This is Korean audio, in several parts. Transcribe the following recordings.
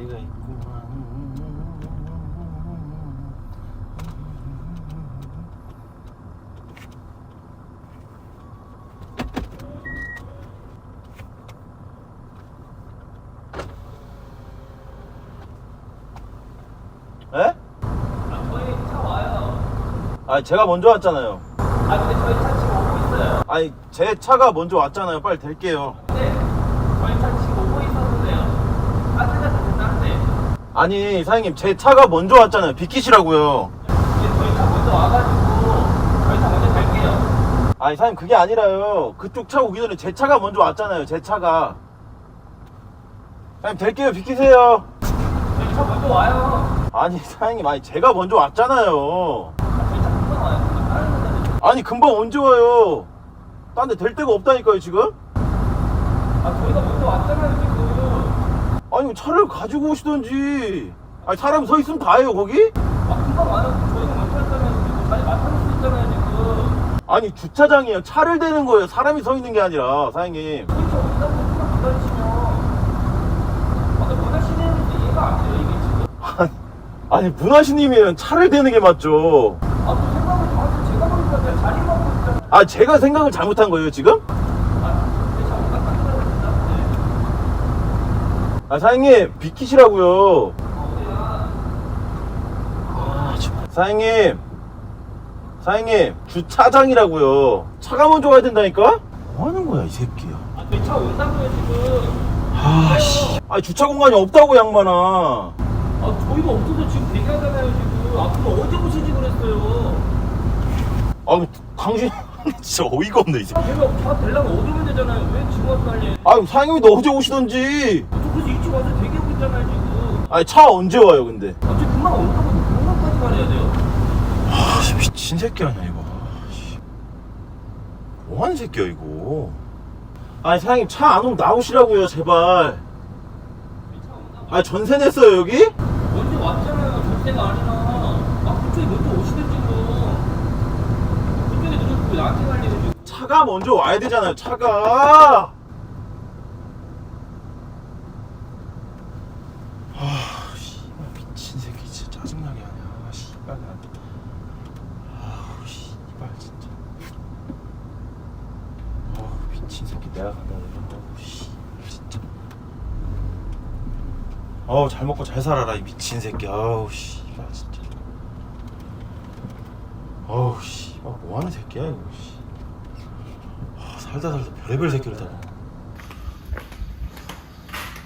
네가 있구만. 에? 저희 차 와요. 아 제가 먼저 왔잖아요. 아 근데 저희 차 지금 오고 있어요. 아니 제 차가 먼저 왔잖아요. 빨리 댈게요. 근데 저희 차 지금 오고 있었는데요. 딴 데가 다 됐다는데. 아니 사장님 제 차가 먼저 왔잖아요. 비키시라고요. 근데 저희 차 먼저 와가지고 저희 차 먼저 갈게요. 아니 사장님 그게 아니라요. 그쪽 차 오기 전에 제 차가 먼저 왔잖아요. 제 차가. 사장님 댈게요. 비키세요. 저희 차 먼저 와요. 아니 사장님 아니 제가 먼저 왔잖아요. 아, 저희 차 금방 와요. 금방 다른 데인데. 아니 금방 언제 와요? 딴데댈 데가 없다니까요 지금? 아 저희가 먼저. 아니 차를 가지고 오시던지. 아니 사람 서 있으면 다예요 거기? 아 금방 와요. 저희가 먼저 왔잖아요 지금. 자리 맡아놓을 수 있잖아요 지금. 아니 주차장이에요. 차를 대는 거예요. 사람이 서 있는 게 아니라 사장님. 금방 기다리시면. 아 근데 원하시는 게 이해가 안 돼요 이게 지금. 아니, 아니 문화신님이면 차를 대는 게 맞죠. 아그 생각을 다 하세요. 제가. 자리 맡고 있잖아요. 아 제가 생각을 잘못한 거예요 지금? 아 저희 차 온다 딱 기다리고 있다는데. 아 사장님 비키시라고요. 아. 사장님, 사장님 주차장이라고요. 차가 먼저 와야 된다니까? 뭐 하는 거야 이 새끼야? 아, 저희 차 온다고요, 지금. 아씨, 아 주차 공간이 없다고 양반아. 아, 저희가 없어서 지금 대기하잖아요, 지금. 아, 그럼 언제 오시지 그랬어요? 아 당신 진짜 어이가 없네 이 새끼. 아, 제가 차 대려면 어디 오면 되잖아요. 왜 지금 와서 빨리. 아 사장님이 너 어제 오시던지. 저 그래서 일찍 와서 대기하고 있잖아요, 지금. 아니 차 언제 와요 근데? 아, 저 금방 온다고 금방까지 말해야 돼요. 아 미친 새끼 아니야 이거. 씨. 뭐 하는 새끼야 이거. 아니 사장님 차 안 오면 나오시라고요 제발. 차 온다고. 아 전세 냈어요 여기? 언제 왔잖아요. 절대가 아니라. 아, 그쪽에 먼저 오시든지 뭐. 왜 나한테 지금. 차가 먼저 와야 되잖아요 차가. 잘 먹고 잘 살아라 이 미친 새끼. 아우 씨발 진짜. 어우 씨발 뭐 하는 새끼야 이거. 씨. 아, 살다 살다 별의별 새끼를 다.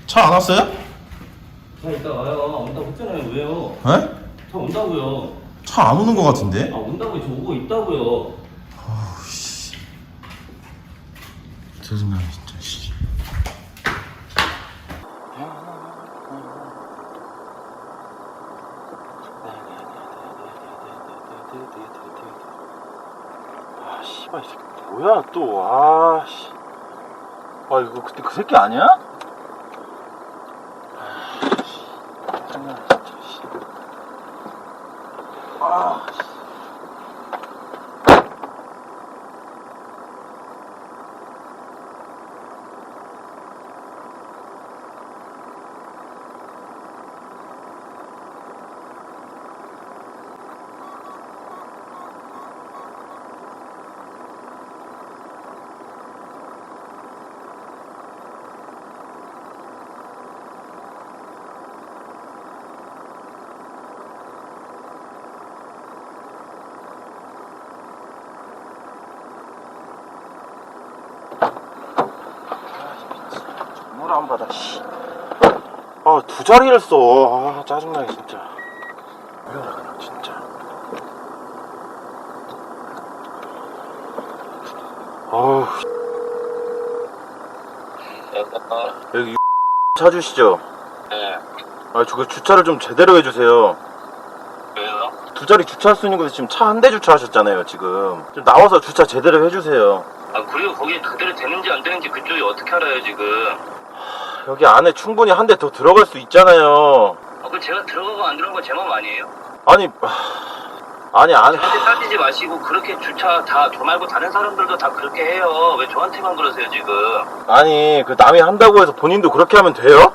차안 왔어요? 차 이따 와요. 온다고 했잖아요. 왜요? 에? 차 온다고요. 차 안 오는 것 같은데? 아, 온다고 저 오고 있다고요. 아우 씨. 짜증나네 진짜 씨. 아 씨발 이 새끼 뭐야 또 아 씨. 아 이거 그때 그 새끼 아니야? 아, 씨. 짜증나네 진짜 씨. 아 씨. 전화를 안 받아, 씨. 아, 두 자리를 써. 아, 짜증나게, 진짜. 이러라, 그냥, 진짜. 아우, 씨. 여기 찾으시죠? 네. 아, 저그 주차를 좀 제대로 해주세요. 왜요? 두 자리 주차할 수 있는 곳에 지금 차 한 대 주차하셨잖아요, 지금. 좀 나와서 주차 제대로 해주세요. 아 그리고 거기 그대로 되는지 안 되는지 그쪽이 어떻게 알아요 지금? 여기 안에 충분히 한 대 더 들어갈 수 있잖아요. 아 그럼 제가 들어가고 안 들어간 거제맘 아니에요? 아니, 아니, 안. 저한테 따지지 마시고 그렇게 주차 다 저 말고 다른 사람들도 다 그렇게 해요. 왜 저한테만 그러세요 지금? 아니 그 남이 한다고 해서 본인도 그렇게 하면 돼요?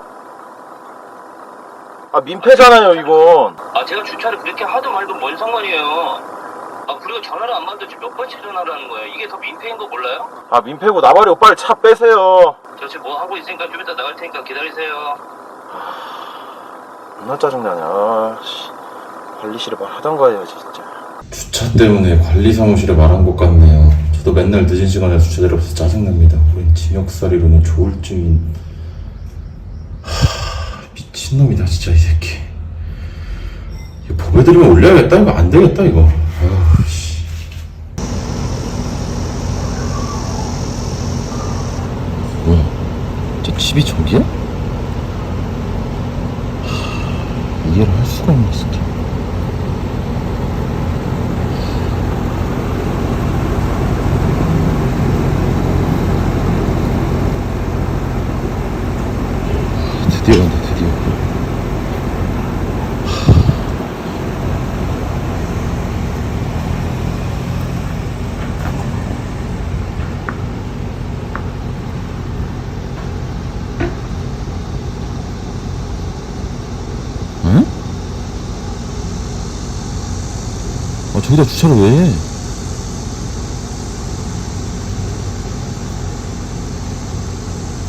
아 민폐잖아요 이건 아 제가 주차를 그렇게 하든 말든 뭔 상관이에요 아 그리고 전화를 안 받는지 몇 번째 전화를 하는 거예요 이게 더 민폐인 거 몰라요? 아 민폐고 나발이고 빨리 차 빼세요 저 지금 뭐 하고 있으니까 좀 이따 나갈 테니까 기다리세요 존나 짜증나네 아씨 관리실에 말 하던가 해야지 진짜 주차 때문에 관리 사무실에 말한 것 같네요. 저도 맨날 늦은 시간에 주차자리 없어서 짜증납니다. 우린 징역살이로는 조울증인 하, 미친놈이다 진짜 이 새끼. 이거 법에 들으면 올려야겠다 이거 안 되겠다 이거. 아우 씨. 뭐야? 저 집이 저기야? 하, 이해를 할 수가 없네 진짜. 하, 드디어 간다 드디어. 응? 아 저기다 주차를 왜 해?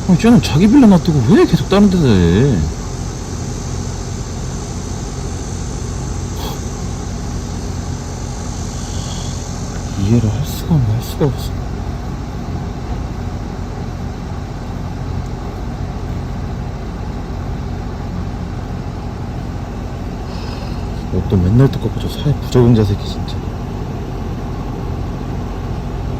아 쟤는 자기 빌라 놔두고 왜 계속 다른 데다 해? 이해를 할 수가 없네 할 수가 없어 또 맨날 똑같고 저 사회 부적응자 새끼 진짜